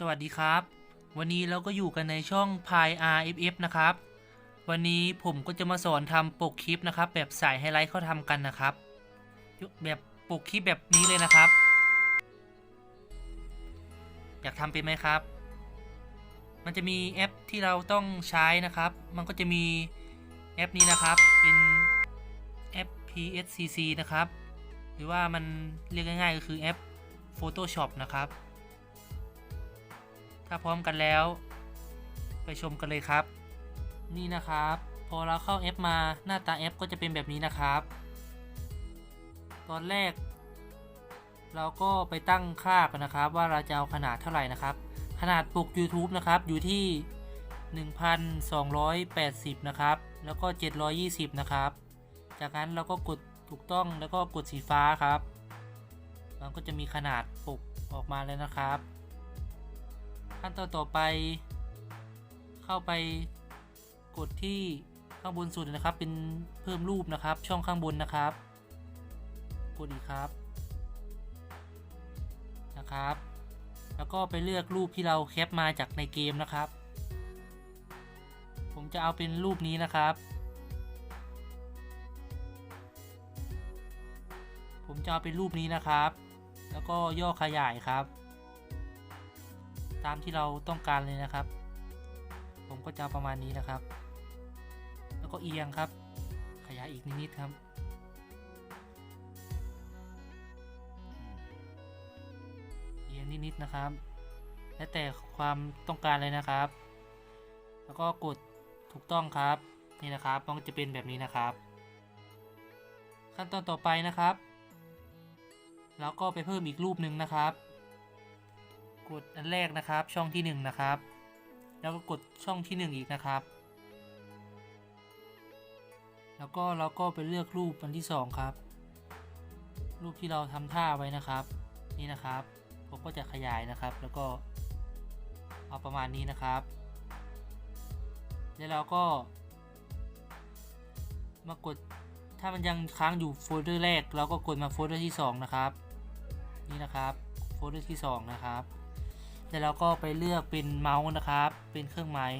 สวัสดีครับ วันนี้เราก็อยู่กันในช่อง p i RFF นะครับ วันนี้ผมก็จะมาสอนทำปกคลิปนะครับ แบบใส่ไฮไลท์เขาทำกันนะครับ แบบปกคลิปแบบนี้เลยนะครับ อยากทำเป็นไหมครับ มันจะมีแอปที่เราต้องใช้นะครับ มันก็จะมีแอปนี้นะครับ เป็นแอป PSCC นะครับ หรือว่ามันเรียกง่ายๆก็คือแอป Photoshop นะครับ ถ้าพร้อมกันแล้ว ไปชมกันเลยครับ นี่นะครับ พอเราเข้าแอปมาหน้าตาแอปก็จะเป็นแบบนี้นะครับ ตอนแรก เราก็ไปตั้งค่ากันนะครับ ว่าเราจะเอาขนาดเท่าไหร่นะครับ ขนาดปก YouTube นะครับอยู่ที่ 1280 นะครับ แล้วก็ 720 นะครับ จากนั้นเราก็กดถูกต้องแล้วก็กดสีฟ้าครับ มันก็จะมีขนาดปกออกมาแล้วนะครับ ขั้นตอนต่อไปเข้าไปกดที่ข้างบนสุดนะครับ เป็นเพิ่มรูปนะครับ ช่องข้างบนนะครับ กดอีกครับนะครับ แล้วก็ไปเลือกรูปที่เราแคปมาจากในเกมนะครับ ผมจะเอาเป็นรูปนี้นะครับ ผมจะเอาเป็นรูปนี้นะครับ แล้วก็ย่อขยายครับ ตามที่เราต้องการเลยนะครับ ผมก็จะประมาณนี้นะครับ แล้วก็เอียงครับ ขยายอีกนิดๆครับเอียงนิดๆนะครับ แล้วแต่ความต้องการเลยนะครับ แล้วก็กดถูกต้องครับนี่นะครับมันก็จะเป็นแบบนี้นะครับ ขั้นตอนต่อไปนะครับ แล้วก็ไปเพิ่มอีกรูปหนึ่งนะครับ กดอันแรกนะครับ ช่องที่1นงนะครับ แล้วก็กดช่องที่ 1 อีกนะครับ แล้วก็เราก็ไปเลือกรูปอันที่ 2 ครับ รูปที่เราทำท่าไว้นะครับ นี่นะครับ ผมก็จะขยายนะครับ แล้วก็เอาประมาณนี้นะครับ แล้วเราก็มากดถ้ามันยังค้างอยู่โฟลเดอร์แรก เราก็กดมาโฟลเดอร์ที่ 2 นะครับ นี่นะครับโฟลเดอร์ที่ 2 นะครับ แล้วเราก็ไปเลือกเป็นเมาส์นะครับ เป็นเครื่องหมาย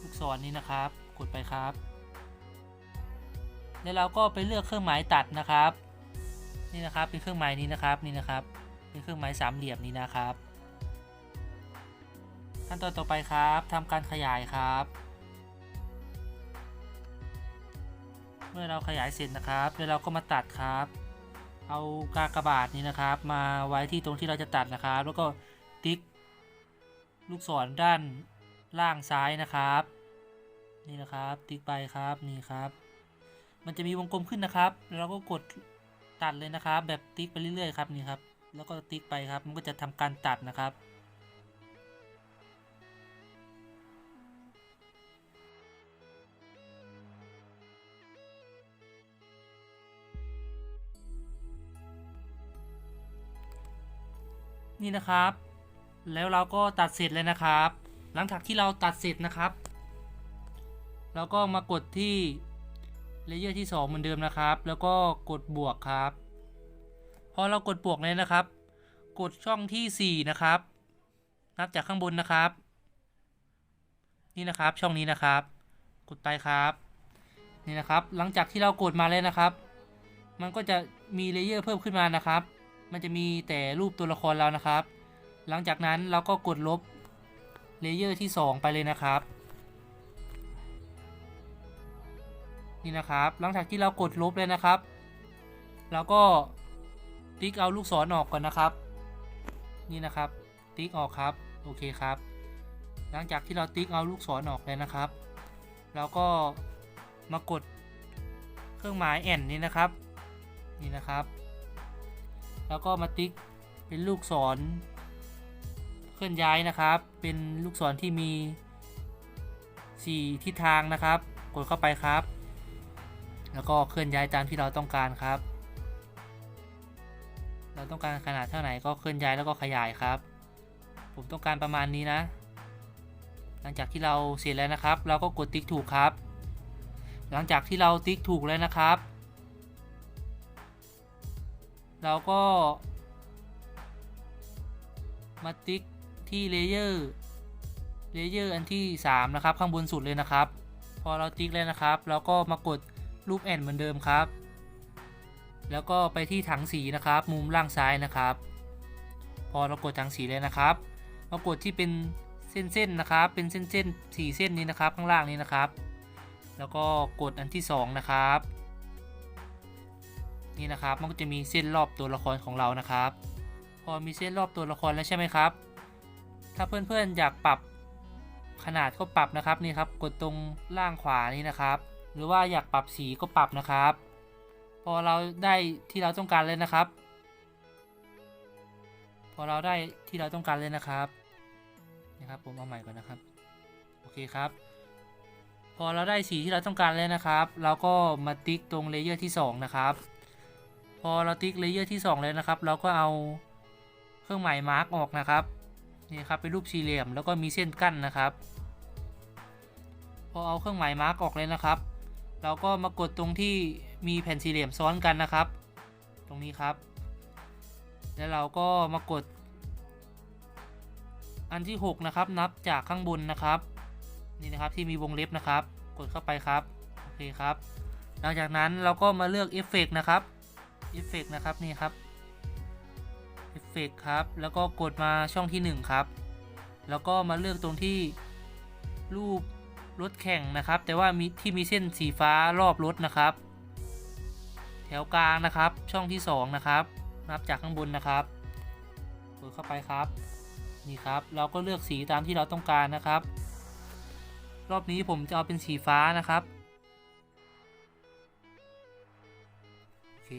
ลูกศรนี้นะครับ กดไปครับ แล้วเราก็ไปเลือกเครื่องหมายตัดนะครับ นี่นะครับ เป็นเครื่องหมายนี้นะครับ นี่นะครับ เป็นเครื่องหมายสามเหลี่ยมนี้นะครับ ขั้นตอนต่อไปครับทำการขยายครับ เมื่อเราขยายเสร็จนะครับ แล้วเราก็มาตัดครับ เอากากบาทนี่นะครับ มาไว้ที่ตรงที่เราจะตัดนะครับ แล้วก็ติ๊กลูกศรด้านล่างซ้ายนะครับ นี่นะครับ ติ๊กไปครับนี่ครับ มันจะมีวงกลมขึ้นนะครับแล้วเราก็กดตัดเลยนะครับ แบบติ๊กไปเรื่อยๆครับนี่ครับ แล้วก็ติ๊กไปครับ มันก็จะทำการตัดนะครับ นี่นะครับ แล้วเราก็ตัดเสร็จเลยนะครับ หลังจากที่เราตัดเสร็จนะครับ เราก็มากดที่เลเยอร์ที่ 2 เหมือนเดิมนะครับ แล้วก็กดบวกครับ พอเรากดบวกเลยนะครับ กดช่องที่ 4 นะครับ นับจากข้างบนนะครับ นี่นะครับช่องนี้นะครับ กดไปครับนี่นะครับ หลังจากที่เรากดมาแล้วนะครับ มันก็จะมีเลเยอร์เพิ่มขึ้นมานะครับ มันจะมีแต่รูปตัวละครเรานะครับ หลังจากนั้นเราก็กดลบเลเยอร์ที่ 2 ไปเลยนะครับ นี่นะครับ หลังจากที่เรากดลบเลยนะครับ เราก็ติ๊กเอาลูกศรออกก่อนนะครับ นี่นะครับ ติ๊กออกครับ โอเคครับ หลังจากที่เราติ๊กเอาลูกศรออกเลยนะครับ เราก็มากดเครื่องหมายแอนนี่นะครับ นี่นะครับ แล้วก็มาติ๊กเป็นลูกศรเคลื่อนย้ายนะครับ เป็นลูกศรที่มี 4 ทิศทางนะครับ กดเข้าไปครับ แล้วก็เคลื่อนย้ายตามที่เราต้องการครับ เราต้องการขนาดเท่าไหร่ก็เคลื่อนย้ายแล้วก็ขยายครับ ผมต้องการประมาณนี้นะ หลังจากที่เราเสร็จแล้วนะครับ เราก็กดติ๊กถูกครับ หลังจากที่เราติ๊กถูกแล้วนะครับ เราก็ มาติ๊กที่เลเยอร์เลเยอร์อันที่ 3 นะครับ ข้างบนสุดเลยนะครับ พอเราติ๊กแล้วนะครับ เราก็มากดรูปแอนเหมือนเดิมครับ แล้วก็ไปที่ถังสีนะครับ มุมล่างซ้ายนะครับ พอเรากดถังสีเลยนะครับ มากดที่เป็นเส้นๆนะครับ เป็นเส้นๆสี่เส้นนี้นะครับ ข้างล่างนี้นะครับ แล้วก็กดอันที่สองนะครับ นี่นะครับมันก็จะมีเส้นรอบตัวละครของเรานะครับ พอมีเส้นรอบตัวละครแล้วใช่ไหมครับ ถ้าเพื่อนๆอยากปรับขนาดก็ปรับนะครับนี่ครับกดตรงล่างขวานี่นะครับ หรือว่าอยากปรับสีก็ปรับนะครับ พอเราได้ที่เราต้องการเลยนะครับ พอเราได้ที่เราต้องการเลยนะครับนะครับผมเอาใหม่ก่อนนะครับโอเคครับ พอเราได้สีที่เราต้องการแล้วนะครับ เราก็มาติ๊กตรงเลเยอร์ที่ 2 นะครับ พอเราติ๊กเลเยอร์ที่ 2 เลยนะครับ เราก็เอาเครื่องหมายมาร์กออกนะครับนี่ครับเป็นรูปสี่เหลี่ยมแล้วก็มีเส้นกั้นนะครับ พอเอาเครื่องหมายมาร์กออกเลยนะครับ เราก็มากดตรงที่มีแผ่นสี่เหลี่ยมซ้อนกันนะครับ ตรงนี้ครับ แล้วเราก็มากด อันที่ 6 นะครับ นับจากข้างบนนะครับนี่นะครับที่มีวงเล็บนะครับ กดเข้าไปครับโอเคครับ หลังจากนั้นเราก็มาเลือกเอฟเฟกนะครับ เอฟเฟกนะครับนี่ครับเอฟเฟกครับแล้วก็กดมาช่องที่ 1 ครับ แล้วก็มาเลือกตรงที่รูปรถแข่งนะครับ แต่ว่ามีที่มีเส้นสีฟ้ารอบรถนะครับ แถวกลางนะครับช่องที่ 2 นะครับนับจากข้างบนนะครับกดเข้าไปครับนี่ครับ เราก็เลือกสีตามที่เราต้องการนะครับ รอบนี้ผมจะเอาเป็นสีฟ้านะครับ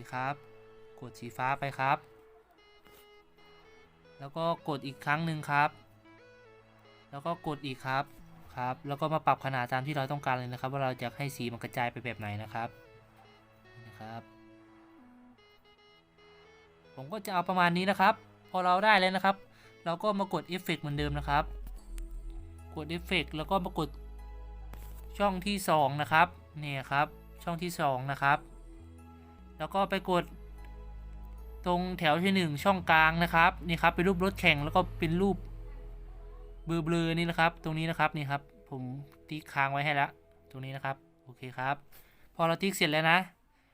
คครับ กดสีฟ้าไปครับ แล้วก็กดอีกครั้งหนึ่งครับ แล้วก็กดอีกครับครับ แล้วก็มาปรับขนาดตามที่เราต้องการเลยนะครับ ว่าเราจะให้สีมันกระจายไปแบบไหนนะครับนะครับ ผมก็จะเอาประมาณนี้นะครับ พอเราได้แล้วนะครับ เราก็มากดเอฟเฟกเหมือนเดิมนะครับ กดเอฟเฟกแล้วก็มากดช่องที่ 2 นะครับ เนี่ยครับ ช่องที่ 2 นะครับ แล้วก็ไปกดตรงแถวที่ 1 ช่องกลางนะครับนี่ครับเป็นรูปรถแข่งแล้วก็เป็นรูปเบลอๆนี่นะครับ ตรงนี้นะครับนี่ครับ ผมติ๊กค้างไว้ให้แล้วตรงนี้นะครับโอเคครับ พอเราติ๊กเสร็จแล้วนะ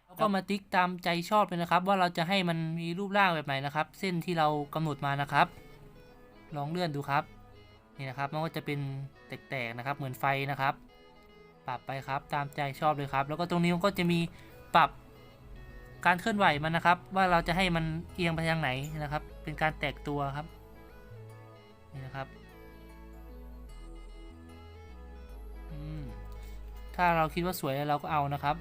แล้วก็มาติ๊กตามใจชอบเลยนะครับ ว่าเราจะให้มันมีรูปร่างแบบไหนนะครับ เส้นที่เรากำหนดมานะครับ ลองเลื่อนดูครับนี่นะครับมันก็จะเป็นแตกๆนะครับ เหมือนไฟนะครับ ปรับไปครับตามใจชอบเลยครับ แล้วก็ตรงนี้มันก็จะมีปรับ การเคลื่อนไหวมันนะครับ ว่าเราจะให้มันเอียงไปทางไหนนะครับ เป็นการแตกตัวครับนี่นะครับถ้าเราคิดว่าสวยเราก็เอานะครับ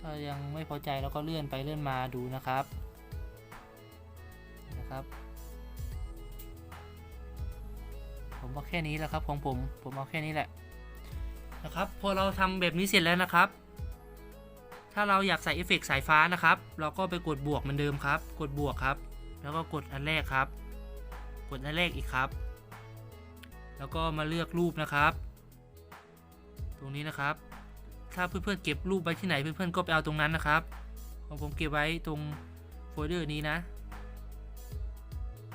ถ้ายังไม่พอใจเราก็เลื่อนไปเลื่อนมาดูนะครับนะครับ ผมเอาแค่นี้แหละครับของผมผมเอาแค่นี้แหละนะครับพอเราทำแบบนี้เสร็จแล้วนะครับ ถ้าเราอยากใส่เอฟเฟกสายฟ้านะครับ เราก็ไปกดบวกเหมือนเดิมครับ กดบวกครับ แล้วก็กดอันแรกครับ กดอันแรกอีกครับ แล้วก็มาเลือกรูปนะครับ ตรงนี้นะครับ ถ้าเพื่อนๆเก็บรูปไว้ที่ไหนเพื่อนๆก็ไปเอาตรงนั้นนะครับของผมเก็บไว้ตรงโฟลเดอร์นี้นะ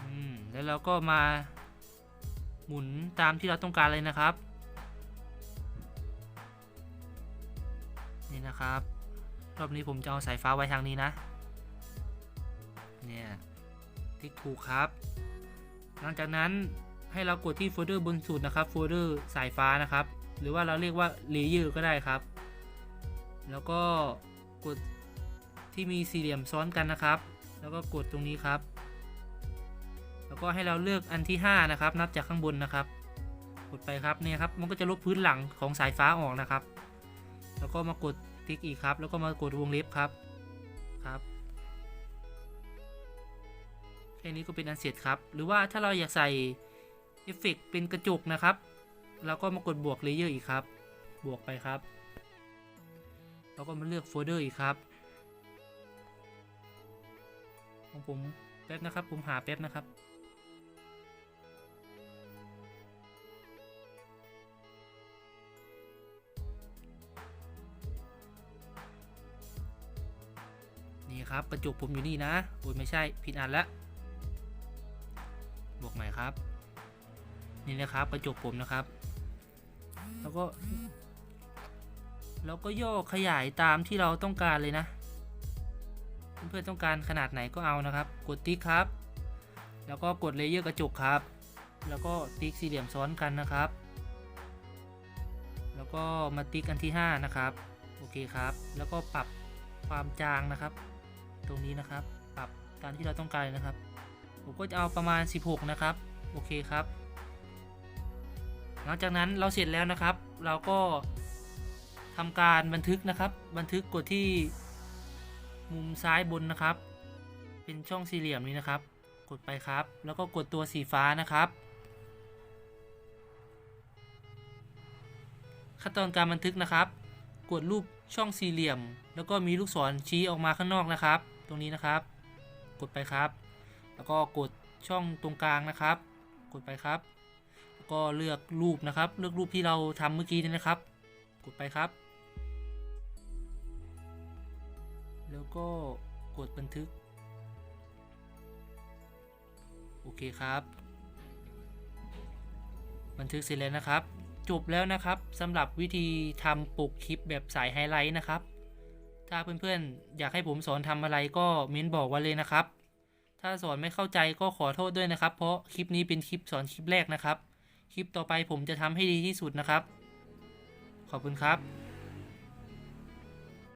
อืมแล้วเราก็มาหมุนตามที่เราต้องการเลยนะครับ นี่นะครับ รอบนี้ผมจะเอาสายฟ้าไว้ทางนี้นะ เนี่ยติ๊กถูกครับ หลังจากนั้นให้เรากดที่โฟลเดอร์บนสุดนะครับ โฟลเดอร์สายฟ้านะครับ หรือว่าเราเรียกว่าเลเยอร์ก็ได้ครับ แล้วก็กดที่มีสี่เหลี่ยมซ้อนกันนะครับ แล้วก็กดตรงนี้ครับ แล้วก็ให้เราเลือกอันที่ 5 นะครับ นับจากข้างบนนะครับ กดไปครับเนี่ยครับ มันก็จะลบพื้นหลังของสายฟ้าออกนะครับ แล้วก็มากด ติ๊กอีกครับ แล้วก็มากดวงเล็บครับครับแค่นี้ก็เป็นอันเสร็จครับ หรือว่าถ้าเราอยากใส่เอฟเฟกเป็นกระจกนะครับเราก็มากดบวกเลเยอร์อีกครับ บวกไปครับแล้วก็มาเลือกโฟลเดอร์อีกครับของผมแป๊บนะครับ ผมหาแป๊บนะครับ ครับกระจกผมอยู่นี่นะโอ้ยไม่ใช่ผิดอันละนะครับ นี่นะครับกระจกผมนะครับ แล้วก็ แล้วก็ย่อขยายตามที่เราต้องการเลยนะ เพื่อนๆต้องการขนาดไหนก็เอานะครับ กดติ๊กครับ แล้วก็กดเลเยอร์กระจกครับ แล้วก็ติ๊กสี่เหลี่ยมซ้อนกันนะครับ แล้วก็มาติ๊กอันที่ 5 นะครับ โอเคครับ แล้วก็ปรับความจางนะครับ ตรงนี้นะครับ ปรับตามที่เราต้องการนะครับ ผมก็จะเอาประมาณ 16 นะครับ โอเคครับ หลังจากนั้นเราเสร็จแล้วนะครับ เราก็ทำการบันทึกนะครับ บันทึกกดที่มุมซ้ายบนนะครับ เป็นช่องสี่เหลี่ยมนี้นะครับ กดไปครับ แล้วก็กดตัวสีฟ้านะครับ ขั้นตอนการบันทึกนะครับ กดรูป ช่องสี่เหลี่ยม แล้วก็มีลูกศรชี้ออกมาข้างนอกนะครับ ตรงนี้นะครับ กดไปครับ แล้วก็กดช่องตรงกลางนะครับ กดไปครับ แล้วก็เลือกรูปนะครับ เลือกรูปที่เราทำเมื่อกี้นี้นะครับ กดไปครับ แล้วก็กดบันทึก โอเคครับ บันทึกเสร็จแล้วนะครับ จบแล้วนะครับสำหรับวิธีทำปกคลิปแบบสายไฮไลท์นะครับ ถ้าเพื่อนๆ อยากให้ผมสอนทำอะไรก็เม้นบอกไว้เลยนะครับ ถ้าสอนไม่เข้าใจก็ขอโทษด้วยนะครับ เพราะคลิปนี้เป็นคลิปสอนคลิปแรกนะครับ คลิปต่อไปผมจะทำให้ดีที่สุดนะครับ ขอบคุณครับ